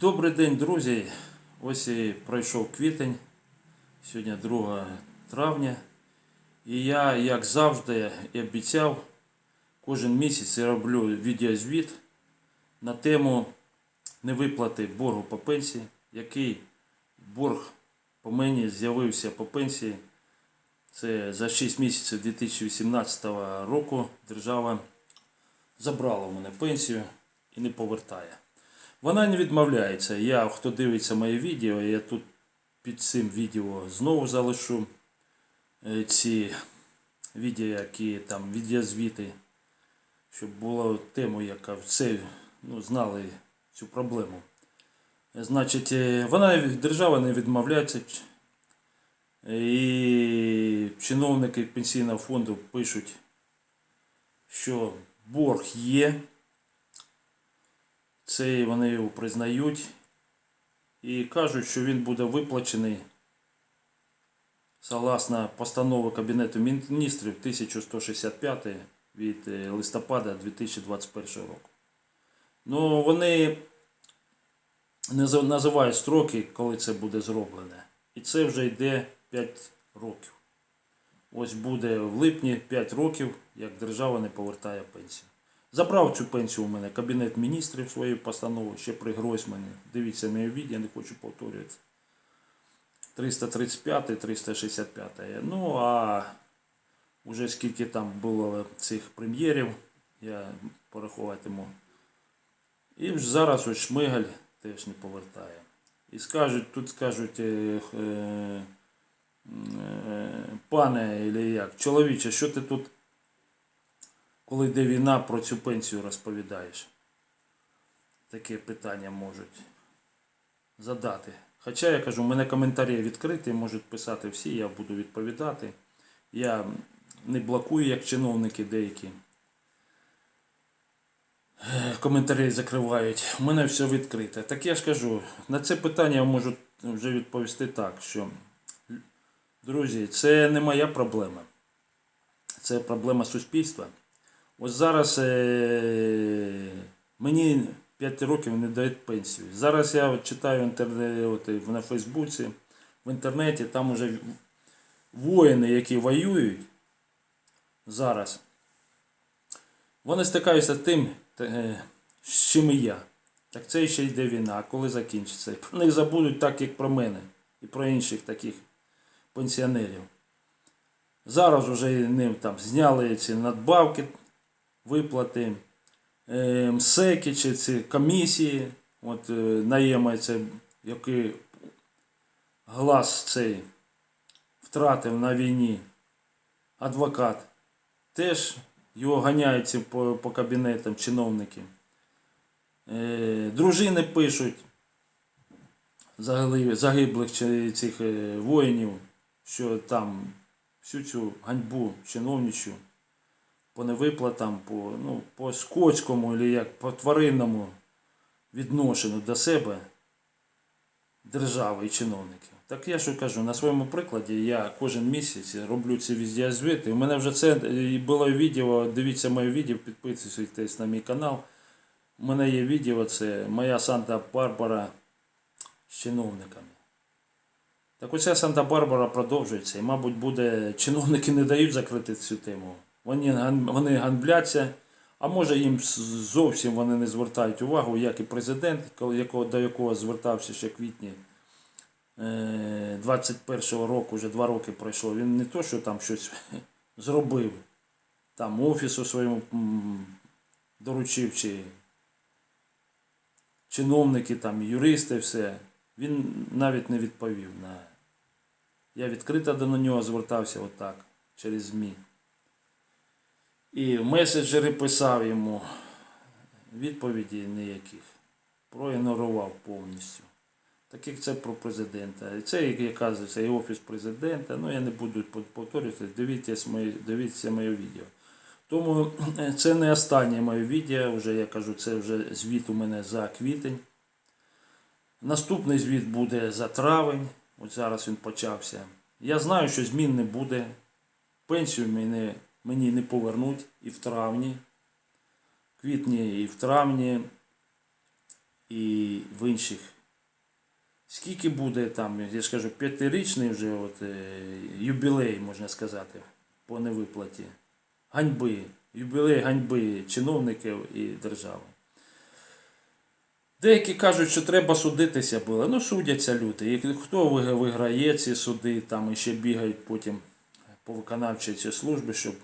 Добрий день, друзі. Ось і пройшов квітень. Сьогодні 2 травня. І я, як завжди, і обіцяв, кожен місяць я роблю відеозвіт на тему невиплати боргу по пенсії, який борг по мені з'явився по пенсії. Це за 6 місяців 2018 року держава забрала у мене пенсію і не повертає. Вона не відмовляється. Я, хто дивиться моє відео, я тут під цим відео знову залишу е, ці відео, які там відеозвіти, щоб було тему, яка все ну, знали цю проблему. Значить, е, вона держава не відмовляється. І чиновники пенсійного фонду пишуть, що борг є. Це вони його признають і кажуть, що він буде виплачений согласно постанови Кабінету міністрів 1165 від е, листопада 2021 року. Ну, вони не називають строки, коли це буде зроблене. І це вже йде 5 років. Ось буде в липні 5 років, як держава не повертає пенсію. Забрав цю пенсію у мене Кабінет міністрів своєю постановою, ще при Гройсмані. Дивіться моє відео, не хочу повторювати. 335, 365. Ну, а вже скільки там було цих прем'єрів, я порахуватиму. І зараз ось Шмигаль теж не повертає. І скажуть, тут скажуть, е, е, е, пане, як, чоловіче, що ти тут коли йде війна, про цю пенсію розповідаєш? Таке питання можуть задати. Хоча я кажу, у мене коментарі відкриті, можуть писати всі, я буду відповідати. Я не блокую, як чиновники деякі. Коментарі закривають. У мене все відкрите. Так я ж кажу, на це питання я можу вже відповісти так, що, друзі, це не моя проблема. Це проблема суспільства. Ось зараз е, мені 5 років не дають пенсію. Зараз я читаю інтернет, от, на Фейсбуці, в інтернеті, там уже воїни, які воюють зараз, вони стикаються з тим, е, з чим і я. Так це ще йде війна, коли закінчиться? І про них забудуть так, як про мене, і про інших таких пенсіонерів. Зараз вже ним там зняли ці надбавки, виплати, МСЕКи чи ці комісії, от е, наємається, який глас цей втратив на війні, адвокат. Теж його ганяють ці по, по кабінетам чиновники. Е, дружини пишуть загиблих цих е, воїнів, що там всю цю ганьбу чиновничу по невиплатам, по, ну, по скотському, або як по тваринному відношенню до себе держави і чиновників. Так я що кажу, на своєму прикладі я кожен місяць роблю ці відеозвіти. У мене вже це було відео, дивіться моє відео, підписуйтесь на мій канал. У мене є відео, це моя Санта-Барбара з чиновниками. Так оця Санта-Барбара продовжується і, мабуть, буде чиновники не дають закрити цю тему. Вони, вони ганбляться, а може їм зовсім вони не звертають увагу, як і президент, до якого звертався ще квітні е, 21-го року, вже два роки пройшло. Він не то, що там щось зробив, там офісу своєму доручив, чи чиновники, там, юристи, все. Він навіть не відповів на. Я відкрито до нього звертався отак, через ЗМІ. І меседжери писав йому відповіді ніяких. Проігнорував повністю. Так як це про президента. І Це, як я і офіс президента. Ну я не буду повторювати. Дивіться моє, дивіться моє відео. Тому е, це не останнє моє відео. Вже я кажу, це вже звіт у мене за квітень. Наступний звіт буде за травень. От зараз він почався. Я знаю, що змін не буде. Пенсію мені, мені не повернуть і в травні, в квітні, і в травні, і в інших. Скільки буде там, я ж кажу, п'ятирічний вже от, е, юбілей, можна сказати, по невиплаті. Ганьби, юбілей ганьби чиновників і держави. Деякі кажуть, що треба судитися було. Ну, судяться люди. І хто виграє ці суди, там і ще бігають потім по виконавчій цій службі, щоб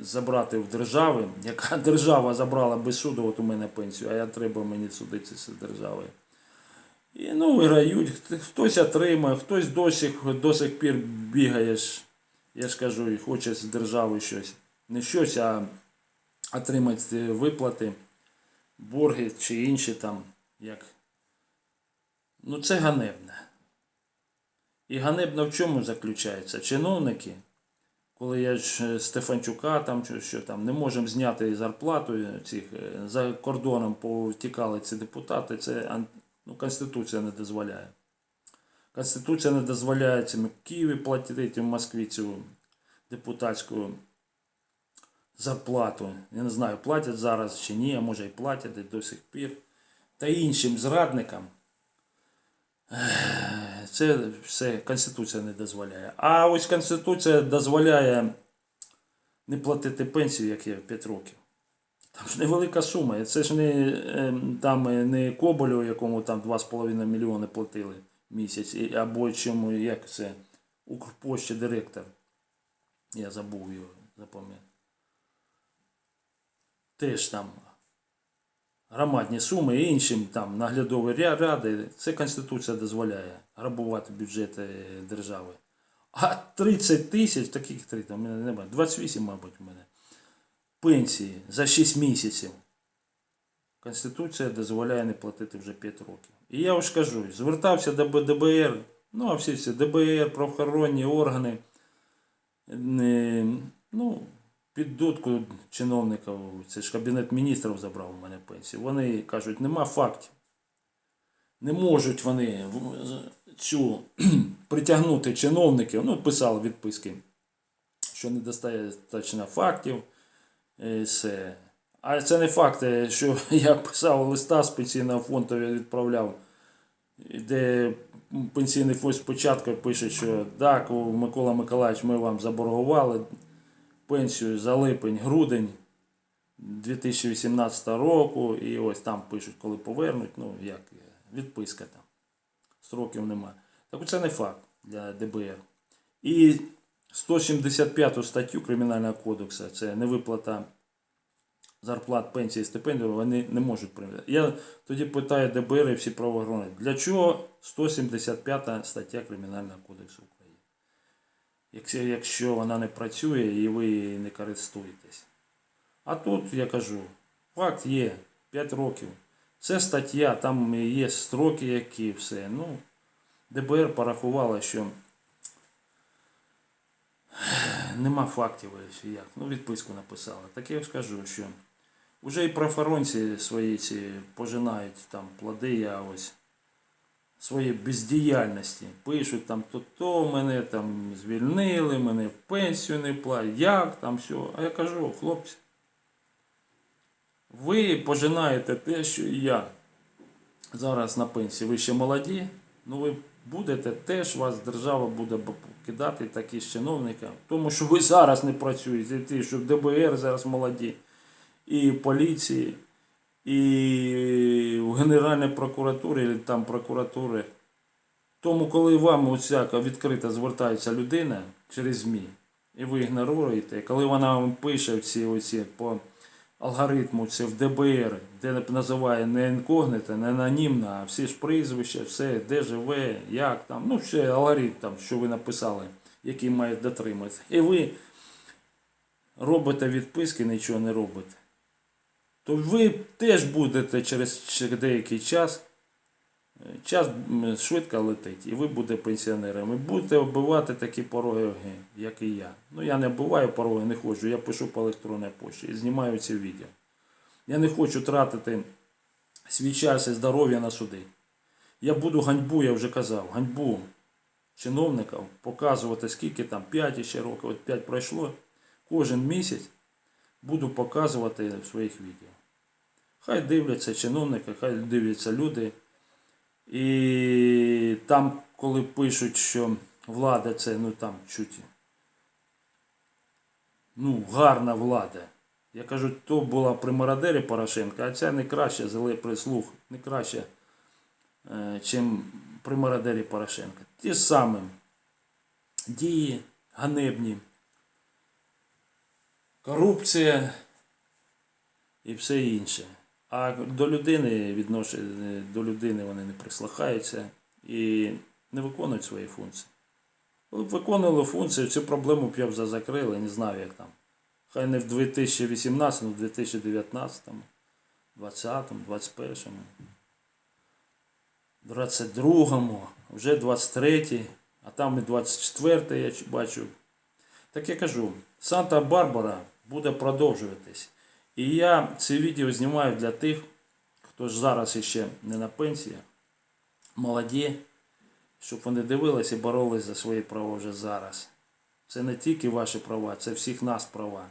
забрати в держави, яка держава забрала без суду, от у мене пенсію, а я треба мені судитися з державою. І ну, виграють, хтось отримає, хтось до сих, до сих пір бігаєш, я ж кажу, і хоче з держави щось. Не щось, а отримати виплати, борги чи інші там, як. Ну це ганебне. І ганебно в чому заключається? Чиновники, коли я ж е, Стефанчука там чи що там не можемо зняти зарплату е, цих е, за кордоном повтікали ці депутати, це ну, Конституція не дозволяє. Конституція не дозволяє цим Києві платити в Москві цю депутатську зарплату. Я не знаю, платять зараз чи ні, а може і платять і до сих пір. Та іншим зрадникам. Це все Конституція не дозволяє. А ось Конституція дозволяє не платити пенсію, як є 5 років. Там ж невелика сума. Це ж не, ем, там, е, не Коболю, якому там 2,5 мільйони платили місяць, або чому, як це, Укрпошті директор. Я забув його, запам'ятав. Теж там громадні суми і іншим там наглядові ря- ради. Це Конституція дозволяє грабувати бюджети держави. А 30 тисяч, таких 30, у мене немає, 28, мабуть, у мене пенсії за 6 місяців. Конституція дозволяє не платити вже 5 років. І я ж кажу, звертався до ДБР, ну а всі ці ДБР, правоохоронні органи, ну, під дудку чиновників, це ж Кабінет міністрів забрав у мене пенсію. Вони кажуть, нема фактів. Не можуть вони цю притягнути чиновників, ну, писали відписки, що недостатньо фактів. е, Все. А це не факти, що я писав листа з пенсійного фонду, я відправляв, де пенсійний фонд спочатку пише, що так, Микола Миколаївич, ми вам заборгували пенсію за липень, грудень 2018 року, і ось там пишуть, коли повернуть, ну як відписка там. Строків немає. Так це не факт для ДБР. І 175 статтю Кримінального кодексу, це невиплата зарплат, пенсії, стипендій, вони не можуть прийняти. Я тоді питаю ДБР і всі правоохоронці, для чого 175 стаття Кримінального кодексу? Якщо, якщо вона не працює і ви її не користуєтесь. А тут я кажу, факт є 5 років. Це стаття, там є строки, які все. Ну, ДБР порахувало, що нема фактів, як. Ну, відписку написала. Так я скажу, що вже і правоохоронці свої ці пожинають там плоди, я ось своєї бездіяльності. Пишуть там, то то мене там звільнили, мене в пенсію не платять, як там все. А я кажу, хлопці, ви пожинаєте те, що і я зараз на пенсії. Ви ще молоді, ну ви будете теж, вас держава буде кидати такі ж чиновника. Тому що ви зараз не працюєте, ті, що ДБР зараз молоді, і поліції, і в Генеральній прокуратурі, там прокуратури. Тому, коли вам усяка відкрита звертається людина через ЗМІ, і ви ігноруєте, коли вона вам пише ці оці по алгоритму це в ДБР, де називає не інкогніто, не анонімно, а всі ж прізвища, все, де живе, як там, ну ще алгоритм там, що ви написали, який має дотриматися. І ви робите відписки, нічого не робите. То ви теж будете через деякий час, е, час швидко летить, і ви будете пенсіонерами. Будете оббивати такі пороги, як і я. Ну я не оббиваю пороги, не хочу. Я пишу по електронній пошті і знімаю ці відео. Я не хочу тратити свій час і здоров'я на суди. Я буду ганьбу, я вже казав, ганьбу чиновників показувати, скільки там 5 ще років, от 5 пройшло. Кожен місяць буду показувати в своїх відео. Хай дивляться чиновники, хай дивляться люди, І там, коли пишуть, що влада це ну там чуть. Ну, гарна влада. Я кажу, то була при мародері Порошенка, а ця не краще зеле прислуг, не краще, е, чим при мародері Порошенка. Ті самі дії ганебні, корупція і все інше. А до людини відношення до людини вони не прислухаються і не виконують свої функції. Коли б виконували функції, цю проблему б я вже закрили, не знаю як там. Хай не в 2018, в 2019, 2020, 2021, 22, вже 23, а там і 24 я бачу. Так я кажу, Санта-Барбара буде продовжуватись. І я це відео знімаю для тих, хто ж зараз іще не на пенсії, молоді, щоб вони дивилися і боролись за свої права вже зараз. Це не тільки ваші права, це всіх нас права.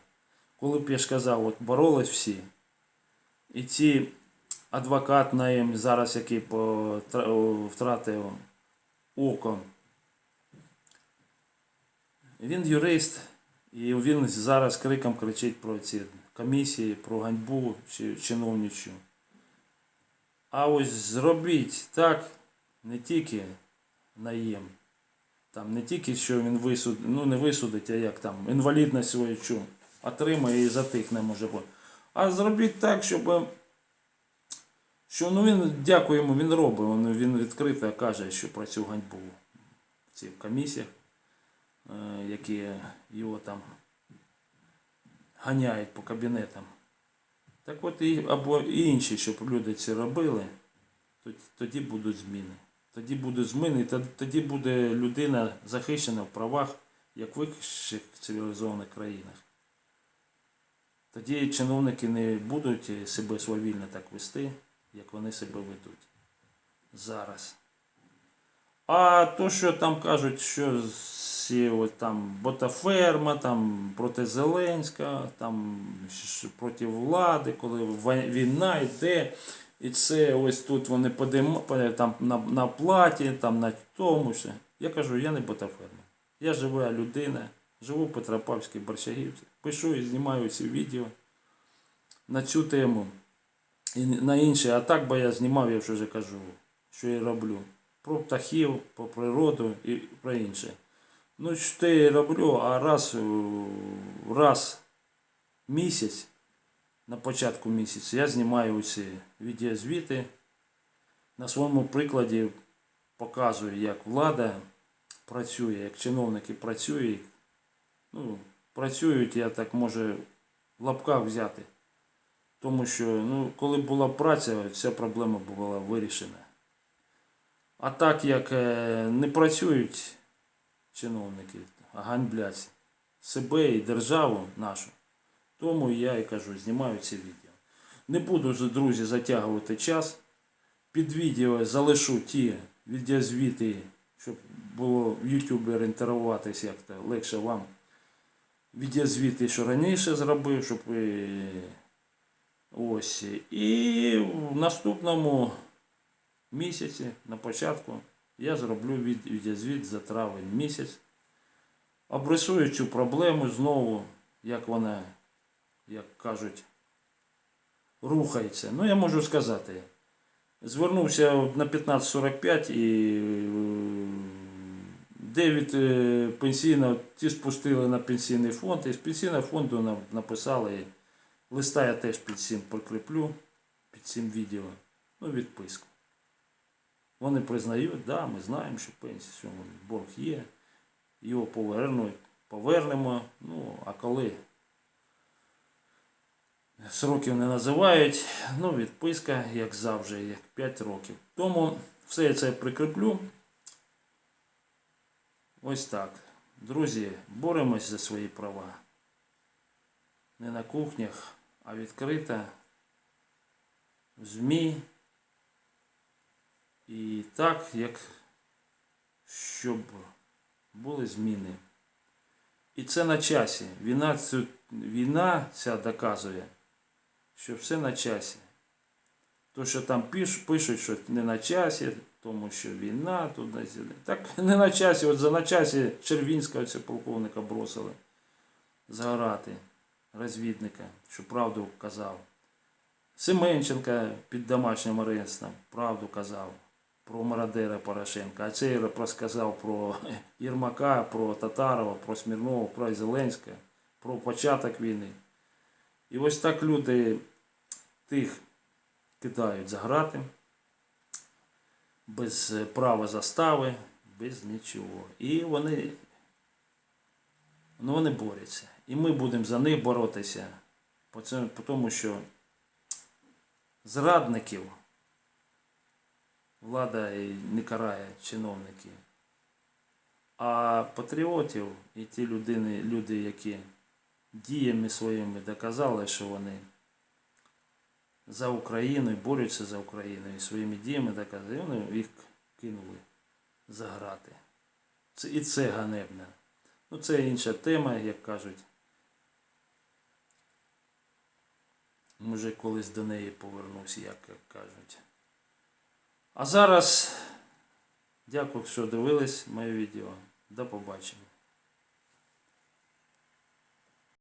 Коли б я ж казав, от боролись всі, і ці адвокат наєм зараз, який потра- о, втратив око, він юрист, і він зараз криком кричить про ці комісії, про ганьбу чи чиновничу. А ось зробіть так, не тільки наєм. Там не тільки що він висуд, ну не висудить, а як там, інвалідність свою отримає і затихне може бути. А зробіть так, щоб. Що ну він дякую йому, він робить, він, відкрито каже, що про цю ганьбу в цих комісіях, які його там ганяють по кабінетам. Так от і, або і інші, щоб люди це робили, тоді, будуть зміни. Тоді будуть зміни, тоді буде людина захищена в правах, як в вищих цивілізованих країнах. Тоді чиновники не будуть себе свавільно так вести, як вони себе ведуть зараз. А то, що там кажуть, що всі от там Ботаферма, там проти Зеленська, там проти влади, коли війна йде, і це ось тут вони подим, там на, на платі, там на тому. Все. Я кажу, я не Ботаферма. Я жива людина, живу в Петропавській Борщагівці, пишу і знімаю ці відео на цю тему і на інші. А так би я знімав, я вже кажу, що я роблю. Про птахів, про природу і про інше. Ну, що я роблю, а раз, е, раз місяць, на початку місяця, я знімаю ці відеозвіти. На своєму прикладі показую, як влада працює, як чиновники працюють. Ну, працюють, я так може в лапках взяти. Тому що, ну, коли була праця, ця проблема була вирішена. А так як е, не працюють чиновники, ганьблять себе і державу нашу, тому я і кажу, знімаю ці відео. Не буду друзі, затягувати час. Під відео залишу ті відеозвіти, щоб було в YouTube орієнтуватися як то легше вам. Відеозвіти, що раніше зробив, щоб ви ось. І в наступному місяці, на початку, я зроблю від- відеозвіт за травень місяць. Обрисую цю проблему знову, як вона, як кажуть, рухається. Ну, я можу сказати. Звернувся на 15.45 і е, 9 е, пенсійного, ті спустили на пенсійний фонд, і з пенсійного фонду нам написали, листа я теж під цим прикріплю, під цим відео, ну, відписку. Вони признають, да, ми знаємо, що пенсія, борг є, його повернуть, повернемо. Ну, а коли сроків не називають, ну, відписка, як завжди, як 5 років. Тому все я це прикріплю. Ось так. Друзі, боремось за свої права. Не на кухнях, а відкрито в ЗМІ. І так, як щоб були зміни. І це на часі. Війна, цю, війна ця доказує, що все на часі. То, що там пиш, пишуть, що не на часі, тому що війна туди-сюди. Так не на часі, от за на часі Червінського це полковника бросили загорати, розвідника, що правду казав. Семенченка під домашнім арестом правду казав про мародера Порошенка, а цей розказав про Єрмака, про Татарова, про Смірнова, про Зеленського, про початок війни. І ось так люди тих кидають за грати, без права застави, без нічого. І вони, ну, вони борються. І ми будемо за них боротися, тому що зрадників влада не карає чиновників. А патріотів і ті людини, люди, які діями своїми доказали, що вони за Україну, борються за Україну і своїми діями доказали, вони їх кинули за грати. Це, і це ганебно. Ну, це інша тема, як кажуть. Може, колись до неї повернусь, як кажуть. А зараз дякую, що дивились моє відео. До побачення.